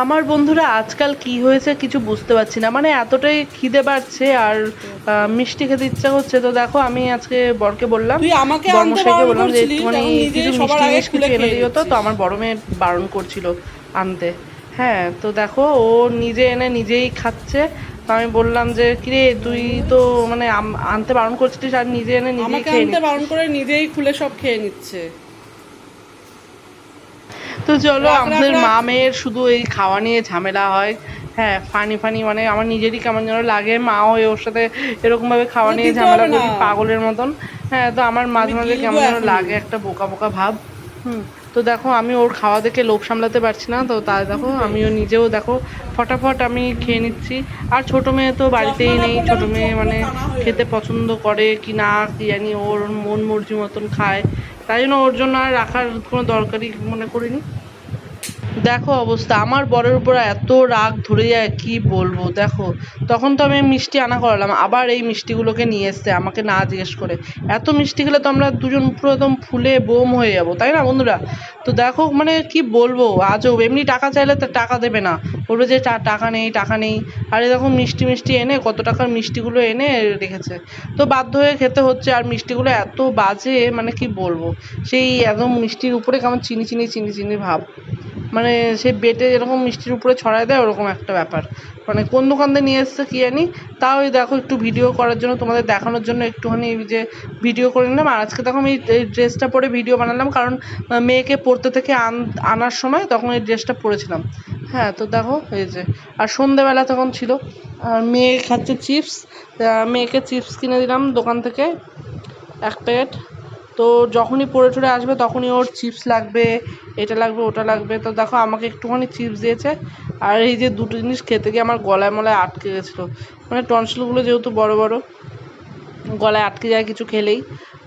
আমার বন্ধুরা আজকাল কি হয়েছে কিছু বুঝতে পারছি না। মানে এতটাই খিদে বাড়ছে আর মিষ্টি খেতে ইচ্ছা করছে। তো দেখো আমি আজকে বরকে বললাম তুই আমাকে বর্মশাইকে বললাম যে একটুখানি কিছু মিষ্টি জিনিস কিছু এনে দিও তো। তো আমার বড় মেয়ে বারণ করছিল আনতে। হ্যাঁ তো দেখো ও নিজে এনে নিজেই খাচ্ছে। আমি বললাম যে কিরে তুই তো মানে আনতে বারণ করছিলিস আর নিজে এনে নিজেই খেয়ে বারণ করে নিজেই খুলে সব খেয়ে নিচ্ছে। তো চলো আমাদের মা মেয়ের শুধু এই খাওয়া নিয়ে ঝামেলা হয়। হ্যাঁ ফানি ফানি মানে আমার নিজেরই কেমন যেন লাগে। মা হয়ে ওর সাথে এরকম ভাবে খাওয়া নিয়ে ঝামেলা করি পাগলের মতন। হ্যাঁ তো আমার মাঝে মাঝে কেমন যেন লাগে একটা বোকা বোকা ভাব। হুম তো দেখো আমি ওর খাওয়া দেখে লোভ সামলাতে পারছি না। তো তাই দেখো আমিও নিজেও দেখো ফটাফট আমি খেয়ে নিচ্ছি। আর ছোট মেয়ে তো বাড়িতেই নেই। ছোট মেয়ে মানে খেতে পছন্দ করে কি না কি জানি ওর মন মর্জি মতন খায়। তাই জন্য ওর জন্য আর রাখার কোনো দরকারই মনে করিনি। দেখো অবস্থা, আমার বরের উপর এত রাগ ধরে যায়, কি বলব? দেখো, তখন তো আমি মিষ্টি আনা করালাম, আবার এই মিষ্টিগুলোকে নিয়ে এসছে, আমাকে না জিজ্ঞেস করে। এত মিষ্টি খেলে তো আমরা দুজন পুরো একদম ফুলে বোম হয়ে যাব, তাই না বন্ধুরা? তো দেখো মানে কি বলব, আজও এমনি টাকা চাইলে তো টাকা দেবে না। বলবে যে টাকা নেই টাকা নেই। আরে দেখো, মিষ্টি মিষ্টি এনে, কত টাকার মিষ্টিগুলো এনে রেখেছে। তো বাধ্য হয়ে খেতে হচ্ছে, আর মিষ্টিগুলো এত বাজে মানে কি বলব? সেই একদম মিষ্টির উপরে কেমন চিনি চিনি চিনি চিনি ভাব। মানে সে বেটে যেরকম মিষ্টির উপরে ছড়ায় দেয়, ওরকম একটা ব্যাপার। মানে কোন দোকান থেকে নিয়ে এসছে কি জানি, তাও এই দেখো একটু ভিডিও করার জন্য, তোমাদের দেখানোর জন্য একটুখানি যে ভিডিও করে নিলাম। আর আজকে তখন এই এই ড্রেসটা পরে ভিডিও বানালাম, কারণ মেয়েকে পড়তে থেকে আন, আনার সময় তখন এই ড্রেসটা পরেছিলাম। হ্যাঁ তো দেখো, এই যে, আর সন্ধেবেলা তখন ছিল। আর মেয়ে খাচ্ছে চিপস মেয়েকে চিপস কিনে দিলাম দোকান থেকে, এক প্যাকেট। তো যখনই পড়ে টরে আসবে তখনই ওর চিপস লাগবে, এটা লাগবে, ওটা লাগবে। তো দেখো আমাকে একটুখানি চিপস দিয়েছে, আর এই যে দুটো জিনিস খেতে গিয়ে আমার গলায় মলায় আটকে গেছিল। মানে টনসিলগুলো যেহেতু বড় বড়, গলায় আটকে যায় কিছু খেলেই।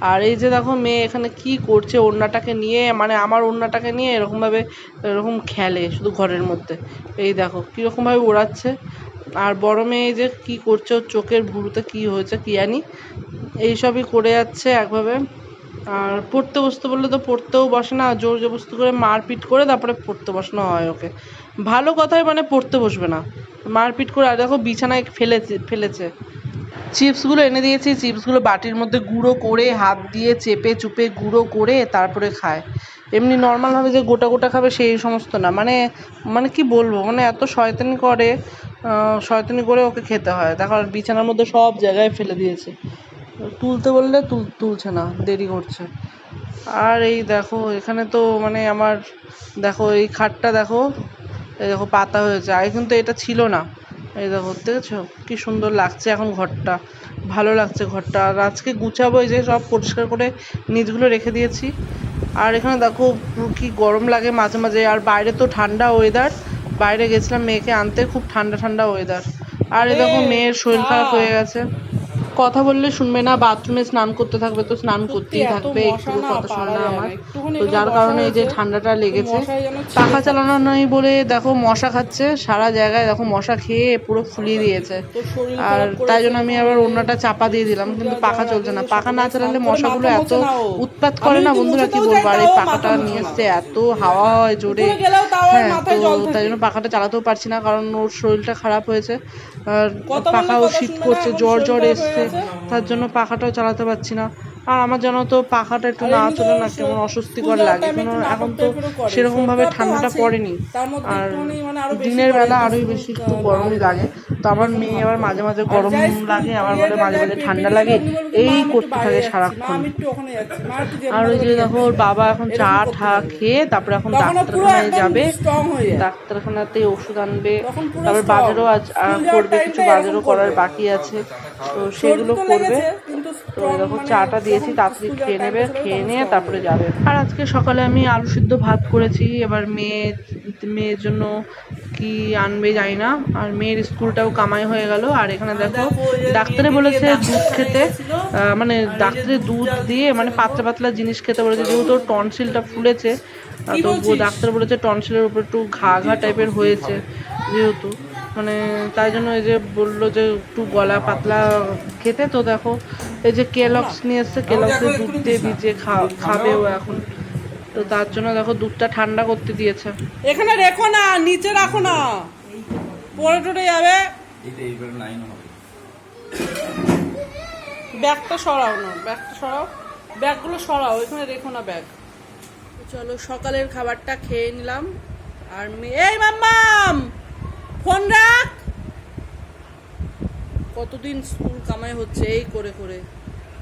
আর এই যে দেখো মেয়ে এখানে কি করছে ওড়নাটাকে নিয়ে মানে আমার ওড়নাটাকে নিয়ে এরকমভাবে, এরকম খেলে শুধু ঘরের মধ্যে। এই দেখো কীরকমভাবে ওড়াচ্ছে। আর বড় মেয়ে যে কি করছে, ওর চোখের ভুরুতে কি হয়েছে কি জানি। এইসবই করে যাচ্ছে একভাবে। আর পড়তে বসতে বললে তো পড়তেও বসে না জোর জবরদস্তি করে মারপিট করে তারপরে পড়তে বসানো হয় ওকে। ভালো কথাই মানে পড়তে বসবে না। মারপিট করে, আর দেখো বিছানায় ফেলেছে ফেলেছে। চিপসগুলো এনে দিয়েছি, চিপসগুলো বাটির মধ্যে গুঁড়ো করে, হাত দিয়ে চেপে চুপে গুঁড়ো করে তারপরে খায়। এমনি নর্মালভাবে যে গোটা গোটা খাবে সেই সমস্ত না। মানে মানে কি বলব মানে এত শয়তানি করে শয়তানি করে ওকে খেতে হয়। দেখো বিছানার মধ্যে সব জায়গায় ফেলে দিয়েছে। তুলতে বললে তুল তুলছে না দেরি করছে। আর এই দেখো এখানে তো মানে আমার দেখো এই খাটটা দেখো এই দেখো পাতা হয়েছে। আগে কিন্তু এটা ছিল না। এই দেখো দেখেছ? কি সুন্দর লাগছে এখন ঘরটা। ভালো লাগছে ঘরটা। আর আজকে গুছাবো এই যে সব পরিষ্কার করে নিচগুলো রেখে দিয়েছি। আর এখানে দেখো কি গরম লাগে মাঝে মাঝে। আর বাইরে তো ঠান্ডা ওয়েদার বাইরে গেছিলাম মেয়েকে আনতে খুব ঠান্ডা ঠান্ডা ওয়েদার আর এই দেখো মেয়ের শরীর খারাপ হয়ে গেছে। কথা বললে শুনবে না বাথরুমে স্নান করতে থাকবে তো স্নান করতেই থাকবে একটু কথা শোনে আমার। তো যার কারণে এই যে ঠান্ডাটা লেগেছে পাখা চালানো নাই বলে দেখো মশা খাচ্ছে সারা জায়গায় দেখো মশা খেয়ে পুরো ফুলিয়ে দিয়েছে। আর তাই জন্য আমি আবার অন্যটা চাপা দিয়ে দিলাম কিন্তু পাখা চলছে না। পাখা না চালালে মশাগুলো এত উৎপাত করে না বন্ধুরা কি বলব? আর এই পাখাটা নিয়ে এসছে এত হাওয়া হয় জোরে। হ্যাঁ তো তাই জন্য পাখাটা চালাতেও পারছি না কারণ ওর শরীরটা খারাপ হয়েছে। আর পাখা ও শীত করছে জ্বর জ্বর এসছে। তার জন্য পাখাটাও চালাতে পারছি না। আর আমার জানো তো পাখাটা একটু না চলে না কেমন অস্বস্তিকর লাগে। এ এখন তো type এরও করে। সেরকম ভাবে ঠান্ডাটা পড়েনি। আর মানে দিনের বেলা আরোই বেশি একটু গরমই লাগে। তো আমার মেয়ে আবার মাঝে মাঝে গরম লাগে আমার বলে মাঝে মাঝে ঠান্ডা লাগে। এই করতে থাকে সারাক্ষণ। আর ওই যে দেখো ওর বাবা এখন চা ঠা খেয়ে তারপরে এখন ডাক্তারখানায় যাবে। ডাক্তারখানাতে ওষুধ আনবে। তারপর বাজারও আজ করবে কিছু বাজারও করার বাকি আছে। তো সেগুলো করবে। কিন্তু তো দেখো মানে চাটা দিয়েছি তাড়াতাড়ি খেয়ে নেবে খেয়ে নিয়ে তারপরে যাবে। আর আজকে সকালে আমি আলু সিদ্ধ ভাত করেছি এবার মেয়ে মেয়ের জন্য কি আনবে জানি না। আর মেয়ের স্কুলটাও কামাই হয়ে গেল। আর এখানে দেখো ডাক্তারে বলেছে দুধ খেতে। মানে ডাক্তারে দুধ দিয়ে মানে পাতলা পাতলা জিনিস খেতে বলেছে। যেহেতু টনসিলটা ফুলেছে তো ডাক্তার বলেছে টনসিলের উপর একটু ঘা ঘা টাইপের হয়েছে যেহেতু। মানে তাই জন্য এই যে বলল যে একটু গলা পাতলা খেতে তো দেখো এই যে কেলক্স নিয়ে এসছে কেলক্সের দুধ দিয়ে ভিজিয়ে খা খাবে ও এখন। তো তার জন্য দেখো দুধটা ঠান্ডা করতে দিয়েছে। এখানে রেখো না নিচে রাখো না। পরে টরে যাবে ব্যাগটা সরাও না ব্যাগটা সরাও। ব্যাগগুলো সরাও এখানে রেখো না ব্যাগ। চলো সকালের খাবারটা খেয়ে নিলাম। আর এই মাম্মাম! ফোন রাখ। কতদিন স্কুল কামাই হচ্ছে এই করে করে।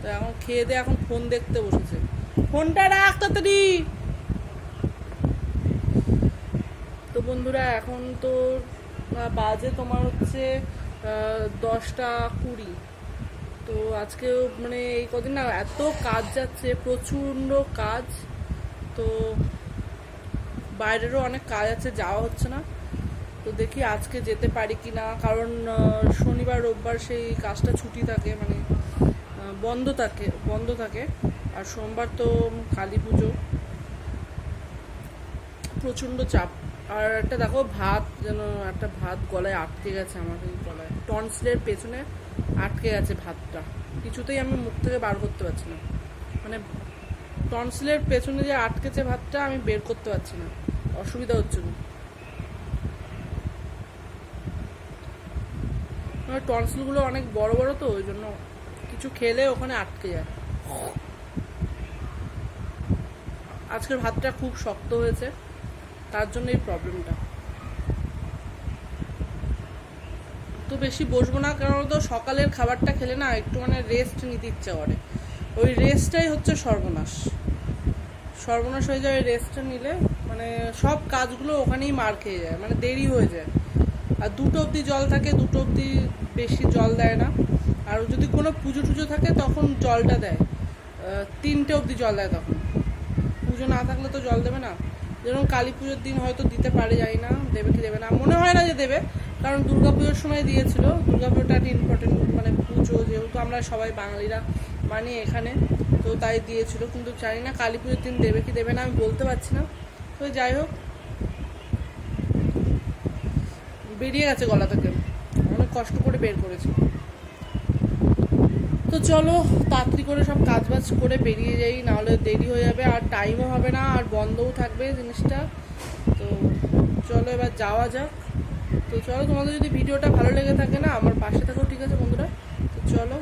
তো এখন খেয়ে দিয়ে এখন ফোন দেখতে বসেছে। ফোনটা রাখ তাড়াতাড়ি। তো বন্ধুরা এখন তো বাজে তোমার হচ্ছে দশটা কুড়ি। তো আজকে মানে এই কদিন না এত কাজ যাচ্ছে প্রচণ্ড কাজ। তো বাইরেরও অনেক কাজ আছে যাওয়া হচ্ছে না। তো দেখি আজকে যেতে পারি কি না কারণ শনিবার, রোববার সেই কাজটা ছুটি থাকে মানে বন্ধ থাকে বন্ধ থাকে। আর সোমবার তো কালী পুজো। প্রচণ্ড চাপ। আর একটা দেখো, ভাত যেন, একটা ভাত গলায় আটকে গেছে আমার এই গলায়। টনসিলের পেছনে আটকে গেছে ভাতটা। কিছুতেই আমি মুখ থেকে বার করতে পারছি না। মানে টনসিলের পেছনে যে আটকেছে ভাতটা আমি বের করতে পারছি না। অসুবিধা হচ্ছে না। টনসিলগুলো অনেক বড় বড় তো, ওই জন্য কিছু খেলে ওখানে আটকে যায়। আজকের ভাতটা খুব শক্ত হয়েছে, তার জন্য এই প্রবলেমটা তো বেশি বসবো না, কারণ তো সকালের খাবারটা খেলে না একটু মানে রেস্ট নিতে ইচ্ছা করে। ওই রেস্টটাই হচ্ছে সর্বনাশ। সর্বনাশ হয়ে যায় ওই রেস্টটা নিলে মানে সব কাজগুলো ওখানেই মার খেয়ে যায় মানে দেরি হয়ে যায়। আর দুটো অবধি জল থাকে, দুটো অবধি বেশি জল দেয় না। আর যদি কোনো পুজো টুজো থাকে, তখন জলটা দেয়। তিনটে অবধি জল দেয় তখন। পুজো না থাকলে তো জল দেবে না। যেরকম কালী পুজোর দিন হয়তো দিতে পারে যাই না, দেবে কি দেবে না। মনে হয় না যে দেবে, কারণ দুর্গা পুজোর সময় দিয়েছিল। দুর্গা পুজোটা একটা ইম্পর্টেন্ট মানে পুজো, যেহেতু আমরা সবাই বাঙালিরা মানি এখানে, তো তাই দিয়েছিল। কিন্তু জানি না কালী পুজোর দিন দেবে কি দেবে না, আমি বলতে পারছি না। তো যাই হোক বেরিয়ে গেছে গলা থেকে। অনেক কষ্ট করে বের করেছি। তো চলো, তাড়াতাড়ি করে সব কাজ বাজ করে বেরিয়ে যাই, নাহলে দেরি হয়ে যাবে, আর টাইমও হবে না, আর বন্ধও থাকবে জিনিসটা। তো চলো এবার যাওয়া যাক। তো চলো, তোমাদের যদি ভিডিওটা ভালো লেগে থাকে না, আমার পাশে থাকো, ঠিক আছে বন্ধুরা? তো চলো।